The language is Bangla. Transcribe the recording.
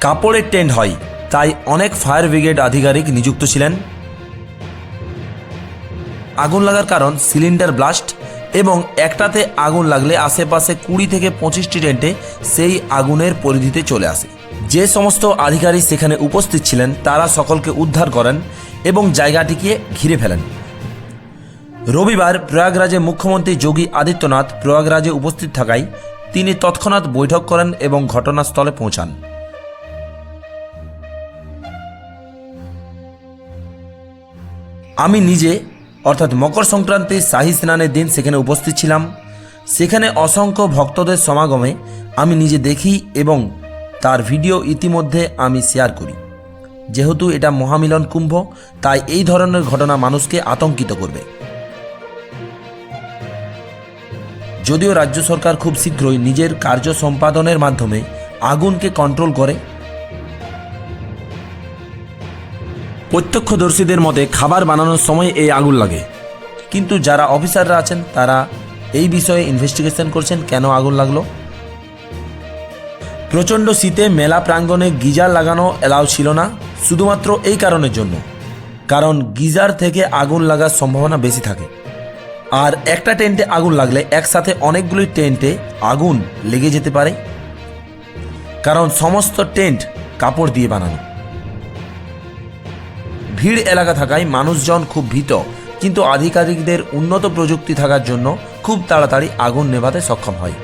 কাপড়ের টেন্ট হয়, তাই অনেক ফায়ার ব্রিগেড আধিকারিক নিযুক্ত ছিলেন। আগুন লাগার কারণ সিলিন্ডার ব্লাস্ট এবং একটাতে আগুন লাগলে আশেপাশে কুড়ি থেকে পঁচিশটি টেন্টে সেই আগুনের পরিধিতে চলে আসে। যে সমস্ত আধিকারিক সেখানে উপস্থিত ছিলেন, তারা সকলকে উদ্ধার করেন এবং জায়গাটিকে ঘিরে ফেলেন। রবিবার প্রয়াগরাজে মুখ্যমন্ত্রী যোগী আদিত্যনাথ প্রয়াগরাজে উপস্থিত থাকায় তিনি তৎক্ষণাৎ বৈঠক করেন এবং ঘটনাস্থলে পৌঁছান। আমি নিজে, অর্থাৎ মকর সংক্রান্তির শাহী স্নানের দিন সেখানে উপস্থিত ছিলাম। সেখানে অসংখ্য ভক্তদের সমাগমে আমি নিজে দেখি এবং তার ভিডিও ইতিমধ্যে আমি শেয়ার করি। যেহেতু এটা মহামিলন কুম্ভ, তাই এই ধরনের ঘটনা মানুষকে আতঙ্কিত করবে। যদিও রাজ্য সরকার খুব শীঘ্রই নিজের কার্য সম্পাদনের মাধ্যমে আগুনকে কন্ট্রোল করে প্রত্যক্ষদর্শীদের মতে খাবার বানানোর সময় এই আগুন লাগে। কিন্তু যারা অফিসাররা আছেন, তারা এই বিষয়ে ইনভেস্টিগেশন করছেন কেন আগুন লাগল? প্রচণ্ড শীতে মেলা প্রাঙ্গণে গিজার লাগানো এলাও ছিল না, শুধুমাত্র এই কারণের জন্য। কারণ গিজার থেকে আগুন লাগার সম্ভাবনা বেশি থাকে। আর একটা টেন্টে আগুন লাগলে একসাথে অনেকগুলি টেন্টে আগুন লেগে যেতে পারে। কারণ সমস্ত টেন্ট কাপড় দিয়ে বানানো। ভিড় এলাকা থাকায় মানুষজন খুব ভীত। কিন্তু আধিকারিকদের উন্নত প্রযুক্তি থাকার জন্য খুব তাড়াতাড়ি আগুন নেভাতে সক্ষম হয়।